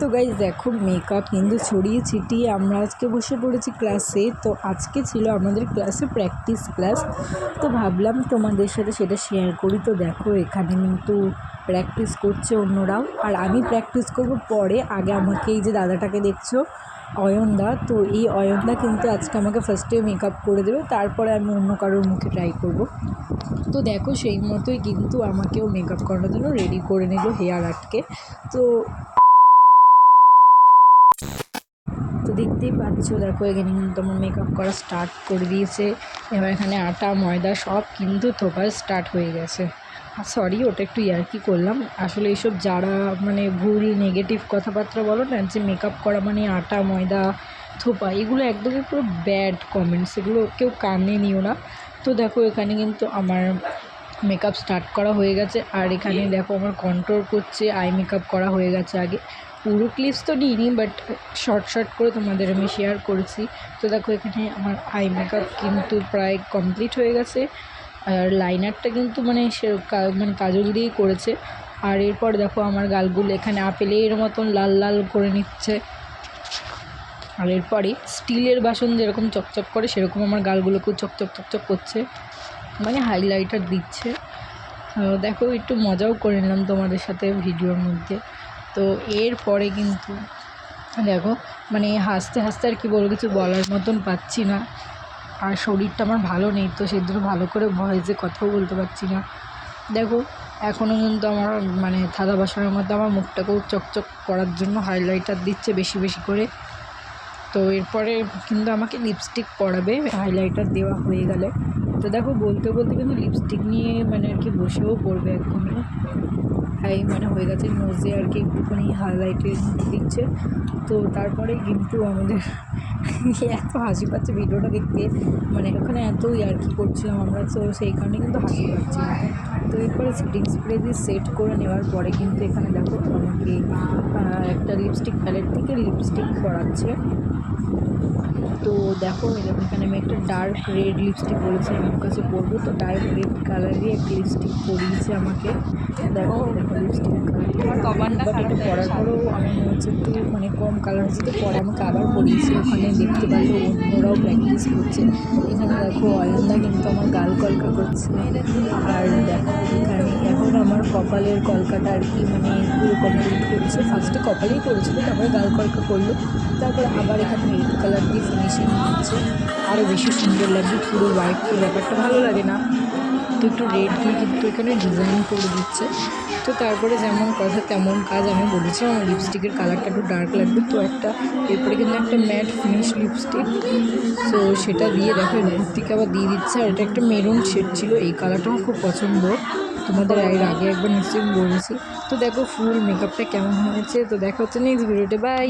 তো গাইজ দেখো মেকআপ কিন্তু ছড়িয়ে ছিটিয়ে আমরা আজকে বসে পড়েছি ক্লাসে তো আজকে ছিল আমাদের ক্লাসে প্র্যাকটিস ক্লাস তো ভাবলাম তোমাদের সাথে সেটা শেয়ার করি। তো দেখো, এখানে কিন্তু প্র্যাকটিস করছে অন্যরাও। আর আমি প্র্যাকটিস করব পরে। আগে আমাকে এই যে দাদাটাকে দেখছ, অয়নদা, তো এই অয়নদা কিন্তু আজকে আমাকে ফার্স্টে মেকআপ করে দেবে। তারপরে আমি অন্য কারোর মুখে ট্রাই করব। তো দেখো, সেই মতোই কিন্তু আমাকেও মেকআপ করানোর জন্য রেডি করে নিল হেয়ার আর্টকে তো তো দেখতেই পাচ্ছ, দেখো এখানে কিন্তু আমার মেকআপ করা স্টার্ট করে দিয়েছে। এবার এখানে আটা, ময়দা সব কিন্তু থোকা স্টার্ট হয়ে গেছে। আর সরি ওটা একটু ইয়ার্কি করলাম। আসলে এইসব যারা মানে ভুল নেগেটিভ কথাবার্তা বলো না, যে মেকআপ করা মানে আটা, ময়দা, থোপা, এগুলো একদমই পুরো ব্যাড কমেন্টস এগুলো কেউ কানে নিও না। তো দেখো এখানে কিন্তু আমার মেকআপ স্টার্ট করা হয়ে গেছে। আর এখানে দেখো আমার কন্ট্রোল করছে আই মেকআপ করা হয়ে গেছে আগে। পুরো ক্লিপস তো নিইনি বাট শর্ট শর্ট করে তোমাদের আমি শেয়ার করেছি। তো দেখো, এখানে আমার আই মেকআপ কিন্তু প্রায় কমপ্লিট হয়ে গেছে। আর লাইনারটা কিন্তু মানে সে মানে কাজল দিয়েই করেছে। আর এরপর দেখো, আমার গালগুলো এখানে আপেলের মতন লাল লাল করে নিচ্ছে। আর এরপরে স্টিলের বাসন যেরকম চকচক করে, সেরকম আমার গালগুলোকেও চকচক চকচক করছে। মানে হাইলাইটার দিচ্ছে। দেখো, একটু মজাও করে নিলাম তোমাদের সাথে ভিডিওর মধ্যে। তো এরপরে কিন্তু দেখো মানে হাসতে হাসতে আর কি বলব, কিছু বলার মতন পাচ্ছি না। আর শরীরটা আমার ভালো নেই, তো সেই ভালো করে ভয়েসে কথাও বলতে পারছি না। দেখো এখনও কিন্তু আমার মানে থালা বাসনের মধ্যে আমার মুখটাকেও চকচক করার জন্য হাইলাইটার দিচ্ছে বেশি বেশি করে। তো এরপরে কিন্তু আমাকে লিপস্টিক পরাবে হাইলাইটার দেওয়া হয়ে গেলে। তো দেখো, বলতে বলতে কিন্তু লিপস্টিক নিয়ে মানে আর কি বসেও পড়বে এখনই হাই মানে হয়ে গেছে নোজে আর কি একটুখানি হাইলাইটের দিচ্ছে। তো তারপরে কিন্তু আমাদের এত হাসি পাচ্ছে ভিডিওটা দেখতে মানে ওখানে এত ইয়ার্কি করছিলাম আমরা, তো সেই কারণে কিন্তু হাসি পাচ্ছি তো এরপরে সেটিং স্প্রে দিয়ে সেট করে নেওয়ার পরে কিন্তু এখানে দেখো, আমাকে একটা লিপস্টিক প্যালেট থেকে লিপস্টিক পরাচ্ছে। তো দেখো এরকম এখানে আমি একটা ডার্ক রেড লিপস্টিক বলেছি আমার কাছে পরবো। তো ডার্ক রেড কালারই একটা লিপস্টিক পরিয়েছে আমাকে। দেখো দেখো লিপস্টিক কালারটা বাট এটা পরার পরেও আমার মনে হচ্ছে একটু মানে কম কালার হচ্ছে তো পরে আমাকে আবার পরিয়েছে। ওখানে দেখতে পারল অন্যরাও প্র্যাকটিস করছে। এখানে দেখো অয়নদা কিন্তু আমার গাল কলকা করছে। আর দেখো এখন আমার কপালের কলকাটা আর কি মানে পুরো কমপ্লিট করছে। ফার্স্টে কপালেই করেছিল তারপরে গাল কলকা করল তারপরে আবার এখানে রেড কালার দিয়ে ফিনিশিং দিচ্ছে আরও বেশি সুন্দর লাগবে পুরো হোয়াইট ব্যাপারটা ভালো লাগে না। তো একটু রেড দিয়ে কিন্তু এখানে ডিজাইন করে দিচ্ছে। তো তারপরে যেমন কথা, তেমন কাজ আমি বলেছিলাম আমার লিপস্টিকের কালারটা একটু ডার্ক লাগবে। তো একটা, এরপরে কিন্তু একটা ম্যাট ফিনিশ লিপস্টিক তো সেটা দিয়ে দেখো থেকে আবার দিয়ে দিচ্ছে। আর এটা একটা মেরুন শেড ছিল, এই কালারটাও খুব পছন্দ। তোমাদের এর আগে একবার নিশ্চয়ই বলেছি। তো দেখো ফুল মেকআপটা কেমন হয়েছে? তো দেখা হচ্ছে নেক্সট ভিডিওতে বাই